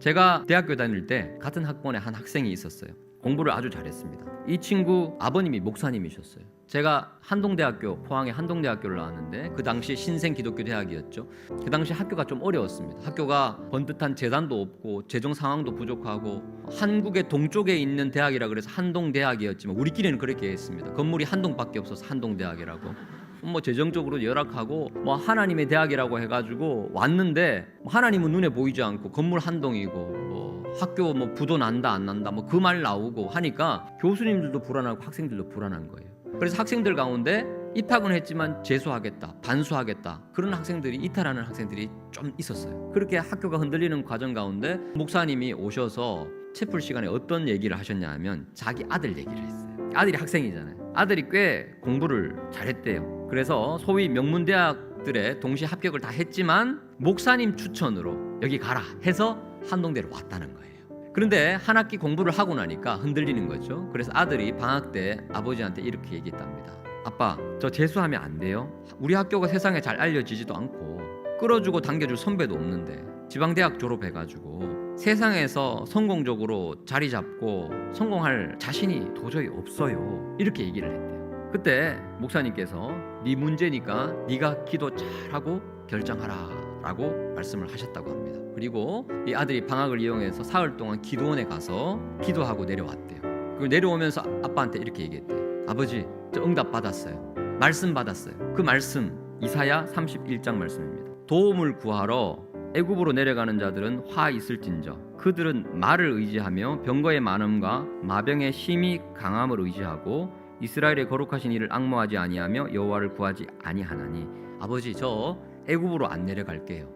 제가 대학교 다닐 때 같은 학번에 한 학생이 있었어요. 공부를 아주 잘했습니다. 이 친구 아버님이 목사님이셨어요. 제가 한동대학교 포항의 한동대학교를 나왔는데 그 당시 신생 기독교 대학이었죠. 그 당시 학교가 좀 어려웠습니다. 학교가 번듯한 재단도 없고 재정 상황도 부족하고 한국의 동쪽에 있는 대학이라 그래서 한동대학이었지만 우리끼리는 그렇게 했습니다. 건물이 한동밖에 없어서 한동대학이라고. 뭐 재정적으로 열악하고 뭐 하나님의 대학이라고 해가지고 왔는데 뭐 하나님은 눈에 보이지 않고 건물 한 동이고 뭐 학교 뭐 부도 난다 안 난다 뭐 그 말 나오고 하니까 교수님들도 불안하고 학생들도 불안한 거예요. 그래서 학생들 가운데 입학은 했지만 재수하겠다, 반수하겠다 그런 학생들이 이탈하는 학생들이 좀 있었어요. 그렇게 학교가 흔들리는 과정 가운데 목사님이 오셔서 채플 시간에 어떤 얘기를 하셨냐면 자기 아들 얘기를 했어요. 아들이 학생이잖아요. 아들이 꽤 공부를 잘했대요. 그래서 소위 명문 대학들의 동시 합격을 다 했지만 목사님 추천으로 여기 가라 해서 한동대로 왔다는 거예요. 그런데 한 학기 공부를 하고 나니까 흔들리는 거죠. 그래서 아들이 방학 때 아버지한테 이렇게 얘기했답니다. 아빠, 저 재수하면 안 돼요? 우리 학교가 세상에 잘 알려지지도 않고 끌어주고 당겨줄 선배도 없는데 지방대학 졸업해가지고 세상에서 성공적으로 자리 잡고 성공할 자신이 도저히 없어요. 이렇게 얘기를 했대요. 그때 목사님께서 네 문제니까 네가 기도 잘하고 결정하라라고 말씀을 하셨다고 합니다. 그리고 이 아들이 방학을 이용해서 사흘 동안 기도원에 가서 기도하고 내려왔대요. 그리고 내려오면서 아빠한테 이렇게 얘기했대요. 아버지, 저 응답 받았어요. 말씀 받았어요. 그 말씀 이사야 31장 말씀입니다. 도움을 구하러 애굽으로 내려가는 자들은 화 있을진저 그들은 말을 의지하며 병거의 많음과 마병의 힘이 강함을 의지하고 이스라엘의 거룩하신 이를 악모하지 아니하며 여호와를 구하지 아니하나니 아버지 저 애굽으로 안 내려갈게요.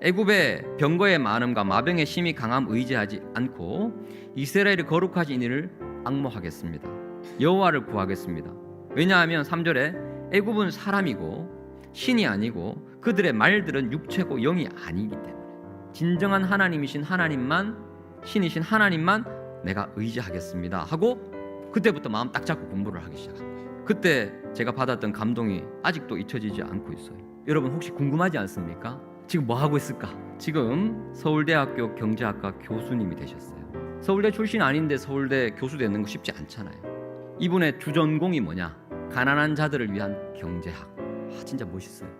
애굽의 병거의 많음과 마병의 힘이 강함 의지하지 않고 이스라엘의 거룩하신 이를 악모하겠습니다. 여호와를 구하겠습니다. 왜냐하면 3절에 애굽은 사람이고 신이 아니고 그들의 말들은 육체고 영이 아니기 때문에 진정한 하나님이신 하나님만 신이신 하나님만 내가 의지하겠습니다 하고 그때부터 마음 딱 잡고 공부를 하기 거예요. 그때 제가 받았던 감동이 아직도 잊혀지지 않고 있어요. 여러분 혹시 궁금하지 않습니까? 지금 뭐 하고 있을까? 지금 서울대학교 경제학과 교수님이 되셨어요. 서울대 출신 아닌데 서울대 교수 되는 거 쉽지 않잖아요. 이분의 주전공이 뭐냐? 가난한 자들을 위한 경제학. 아, 진짜 멋있어요.